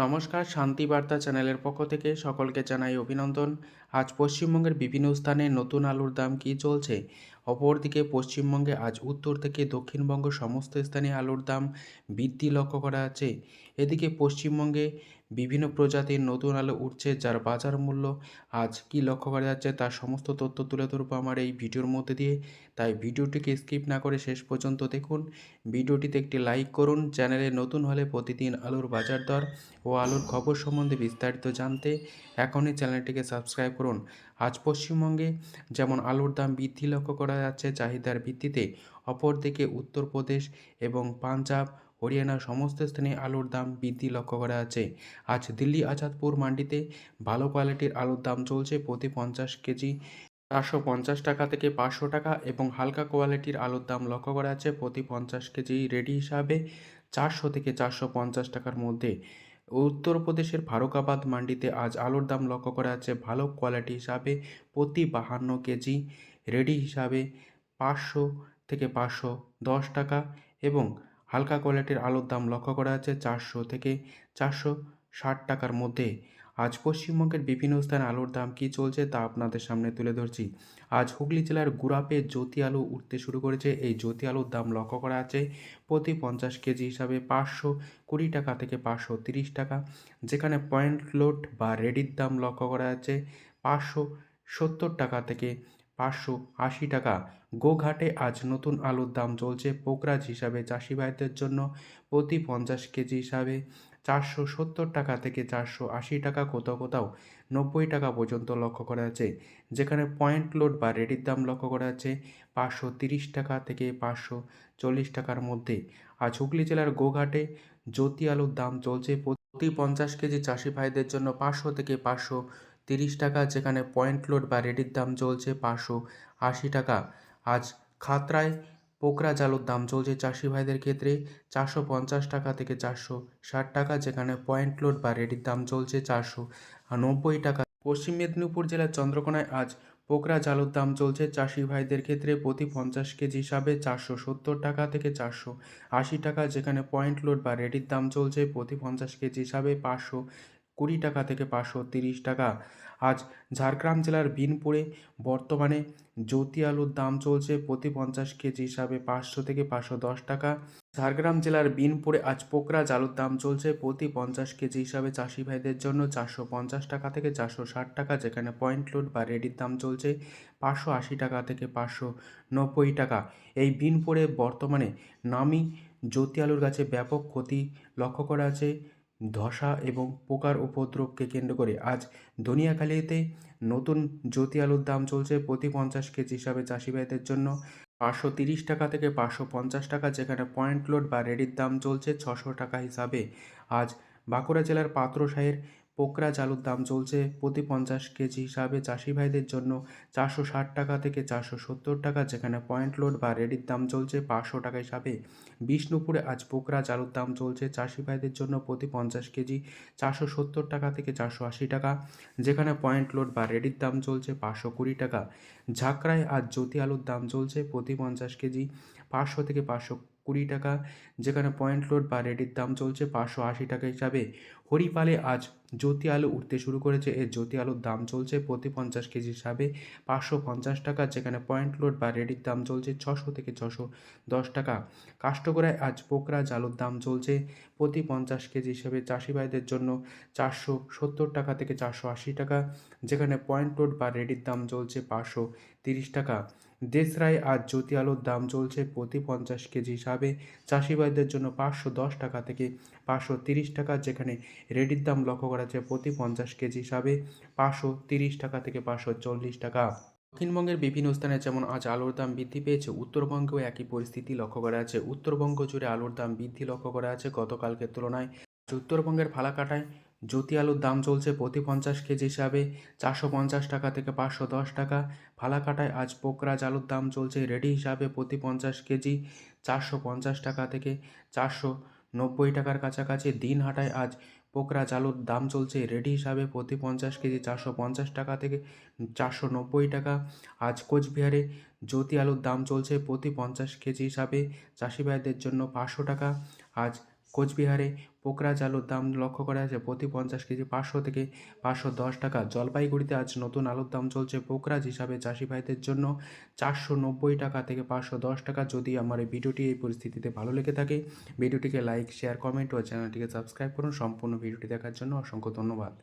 নমস্কার, শান্তি বার্তা চ্যানেলের পক্ষ থেকে সকলকে জানাই অভিনন্দন। আজ পশ্চিমবঙ্গের বিভিন্ন স্থানে নতুন আলুর দাম কী চলছে? অপরদিকে পশ্চিমবঙ্গে আজ উত্তর থেকে দক্ষিণবঙ্গ সমস্ত স্থানে আলুর দাম বৃদ্ধি লক্ষ্য করা আছে এদিকে পশ্চিমবঙ্গে বিভিন্ন প্রজাতির নতুন আলো উঠছে, যার বাজার মূল্য আজ কী লক্ষ্য করা যাচ্ছে তার সমস্ত তথ্য তুলে ধরবো আমার এই ভিডিওর মধ্যে দিয়ে। তাই ভিডিওটিকে স্কিপ না করে শেষ পর্যন্ত দেখুন। ভিডিওটিতে একটি লাইক করুন, চ্যানেলে নতুন হলে প্রতিদিন আলুর বাজার দর ও আলুর খবর সম্বন্ধে বিস্তারিত জানতে এখনই চ্যানেলটিকে সাবস্ক্রাইব করুন। আজ পশ্চিমবঙ্গে যেমন আলুর দাম বৃদ্ধি লক্ষ্য করা যাচ্ছে, চাহিদার ভিত্তিতে অপরদিকে উত্তরপ্রদেশ এবং পাঞ্জাব হরিয়ানা সমস্ত স্থানে আলুর দাম বৃদ্ধি লক্ষ্য করা যাচ্ছে। আজ দিল্লি আজাদপুর মান্ডিতে ভালো কোয়ালিটির আলুর দাম চলছে প্রতি পঞ্চাশ কেজি চারশো পঞ্চাশ টাকা থেকে পাঁচশো টাকা এবং হালকা কোয়ালিটির আলুর দাম লক্ষ্য করা যাচ্ছে প্রতি পঞ্চাশ কেজি রেডি হিসাবে চারশো থেকে চারশো পঞ্চাশ টাকার মধ্যে। উত্তরপ্রদেশের ফারুকাবাদ মান্ডিতে আজ আলুর দাম লক্ষ্য করা যাচ্ছে ভালো কোয়ালিটি হিসাবে প্রতি বাহান্ন কেজি রেডি হিসাবে পাঁচশো থেকে পাঁচশো দশ টাকা এবং হালকা কোয়ালিটির আলুর দাম লক্ষ্য করা যাচ্ছে চারশো থেকে চারশো ষাট টাকার মধ্যে। আজ পশ্চিমবঙ্গের বিভিন্ন স্থানে আলুর দাম কী চলছে তা আপনাদের সামনে তুলে ধরছি। আজ হুগলি জেলার গুড়াপে জ্যোতি আলু উঠতে শুরু করেছে। এই জ্যোতি আলুর দাম লক্ষ্য করা আছে প্রতি পঞ্চাশ কেজি হিসাবে পাঁচশো কুড়ি টাকা থেকে পাঁচশো তিরিশ টাকা, যেখানে পয়েন্ট লোড বা রেডির দাম লক্ষ্য করা যাচ্ছে পাঁচশো সত্তর টাকা থেকে পাঁচশো আশি টাকা। গোঘাটে আজ নতুন আলুর দাম চলছে পোকরাজ হিসাবে। চাষি ভাইদের জন্য প্রতি পঞ্চাশ কেজি হিসাবে চারশো সত্তর টাকা থেকে চারশো আশি টাকা কোথাও কোথাও নব্বই টাকা পর্যন্ত লক্ষ্য করা যাচ্ছে। যেখানে পয়েন্ট লোড বা রেডির দাম লক্ষ্য করা যাচ্ছে পাঁচশো তিরিশ টাকা থেকে পাঁচশো চল্লিশ টাকার মধ্যে। আজ হুগলি জেলার গোঘাটে জ্যোতি আলুর দাম চলছে প্রতি পঞ্চাশ কেজি চাষি ভাইদের জন্য পাঁচশো থেকে পাঁচশো তিরিশ টাকা, যেখানে পয়েন্ট লোড বা রেডির দাম চলছে পাঁচশো আশি টাকা। আজ খাতরায় পোকরা জালুর দাম চলছে চাষি ভাইদের ক্ষেত্রে চারশো পঞ্চাশ টাকা থেকে চারশো ষাট টাকা, যেখানে পয়েন্ট লোড বা রেডির দাম চলছে চারশো নব্বই টাকা। পশ্চিম মেদিনীপুর জেলার চন্দ্রকোনায় আজ পোকরা জালুর দাম চলছে চাষি ভাইদের ক্ষেত্রে প্রতি পঞ্চাশ কেজি হিসাবে চারশো সত্তর টাকা থেকে চারশো আশি টাকা, যেখানে পয়েন্ট লোড বা রেডির দাম চলছে প্রতি পঞ্চাশ কেজি হিসাবে পাঁচশো কুড়ি টাকা থেকে পাঁচশো তিরিশ টাকা। আজ ঝাড়গ্রাম জেলার বিনপুরে বর্তমানে জ্যোতি আলুর দাম চলছে প্রতি পঞ্চাশ কেজি হিসাবে পাঁচশো থেকে পাঁচশো দশ টাকা। ঝাড়গ্রাম জেলার বিনপুরে আজ পোকরাজ আলুর দাম চলছে প্রতি পঞ্চাশ কেজি হিসাবে চাষি ভাইদের জন্য চারশো পঞ্চাশ টাকা থেকে চারশো ষাট টাকা, যেখানে পয়েন্ট লোড বা রেডির দাম চলছে পাঁচশো আশি টাকা থেকে পাঁচশো নব্বই টাকা। এই বিনপুরে বর্তমানে নামি জ্যোতি আলুর গাছে ব্যাপক ক্ষতি লক্ষ্য করা আছে ধসা এবং পোকার উপদ্রবকে কেন্দ্র করে আজ দনিয়াখালীতে নতুন জ্যোতি আলুর দাম চলছে প্রতি পঞ্চাশ কেজি হিসাবে চাষি ভাইদের জন্য। পাঁচশো তিরিশ টাকা থেকে পাঁচশো পঞ্চাশ টাকা যেখানে পয়েন্ট লোড বা রেডির দাম চলছে ছশো টাকা হিসাবে। আজ বাঁকুড়া জেলার পাত্রসাহের পোকরা চালুর দাম চলছে প্রতি পঞ্চাশ কেজি হিসাবে। চাষি ভাইদের জন্য চারশো ষাট টাকা থেকে চারশো সত্তর টাকা, যেখানে পয়েন্ট লোড বা রেডির দাম চলছে পাঁচশো টাকা হিসাবে। বিষ্ণুপুরে আজ পোকরা চালুর দাম চলছে চাষি ভাইদের জন্য প্রতি পঞ্চাশ কেজি চারশো সত্তর টাকা থেকে চারশো আশি টাকা, যেখানে পয়েন্ট লোড বা রেডির দাম চলছে পাঁচশো কুড়ি টাকা। ঝাঁকড়ায় আজ জ্যোতি আলুর দাম চলছে প্রতি পঞ্চাশ কেজি পাঁচশো থেকে পাঁচশো কুড়ি টাকা, যেখানে পয়েন্ট লোড বা রেডির দাম চলছে পাঁচশো আশি টাকা হিসাবে। হরিপালে আজ জ্যোতি আলু উঠতে শুরু করেছে। এর জ্যোতি আলুর দাম চলছে প্রতি পঞ্চাশ কেজি হিসাবে পাঁচশো পঞ্চাশ টাকা, যেখানে পয়েন্ট লোড বা রেডির দাম চলছে ছশো থেকে ছশো দশ টাকা। কাষ্টকরায় আজ পোকরা জালুর দাম চলছে প্রতি পঞ্চাশ কেজি হিসেবে চাষি ভাইদের জন্য চারশো সত্তর টাকা থেকে চারশো আশি টাকা, যেখানে পয়েন্ট লোড বা রেডির দাম চলছে পাঁচশো তিরিশ টাকা। দেশরায় আজ জ্যোতি আলুর দাম চলছে প্রতি পঞ্চাশ কেজি হিসাবে। চাষি ভাইদের জন্য পাঁচশো দশ টাকা থেকে পাঁচশো তিরিশ টাকা, যেখানে রেডির দাম লক্ষ্য করা যায় প্রতি পঞ্চাশ কেজি হিসাবে পাঁচশো তিরিশ টাকা থেকে পাঁচশো চল্লিশ টাকা। দক্ষিণবঙ্গের বিভিন্ন স্থানে যেমন আজ আলুর দাম বৃদ্ধি পেয়েছে, উত্তরবঙ্গেও একই পরিস্থিতি লক্ষ্য করা আছে। উত্তরবঙ্গ জুড়ে আলুর দাম বৃদ্ধি লক্ষ্য করা আছে গতকালকের তুলনায়। উত্তরবঙ্গের ফালাকাটায় জ্যোতি আলুর দাম চলছে প্রতি পঞ্চাশ কেজি হিসাবে চারশো পঞ্চাশ টাকা থেকে পাঁচশো দশ টাকা। ফালাকাটায় আজ পোকরাজ আলুর দাম চলছে রেডি হিসাবে প্রতি পঞ্চাশ কেজি চারশো পঞ্চাশ টাকা থেকে চারশো নব্বই টাকার কাছাকাছি। দিনহাটায় আজ পোকরাজ আলুর দাম চলছে রেডি হিসাবে প্রতি পঞ্চাশ কেজি চারশো পঞ্চাশ টাকা থেকে চারশো নব্বই টাকা। আজ কোচবিহারে জ্যোতি আলুর দাম চলছে প্রতি পঞ্চাশ কেজি হিসাবে। চাষি ভাইদের জন্য পাঁচশো টাকা। আজ কোচবিহারে পোকরাজ আলুর দাম লক্ষ্য করা যাচ্ছে প্রতি পঞ্চাশ কেজি পাঁচশো থেকে পাঁচশো দশ টাকা। জলপাইগুড়িতে আজ নতুন আলুর দাম চলছে পোকরাজ হিসাবে। চাষি ভাইদের জন্য চারশো নব্বই টাকা থেকে পাঁচশো দশ টাকা। যদি আমার এই ভিডিওটি এই পরিস্থিতিতে ভালো লেগে থাকে, ভিডিওটিকে লাইক, শেয়ার, কমেন্ট ও চ্যানেলটিকে সাবস্ক্রাইব করুন। সম্পূর্ণ ভিডিওটি দেখার জন্য অসংখ্য ধন্যবাদ।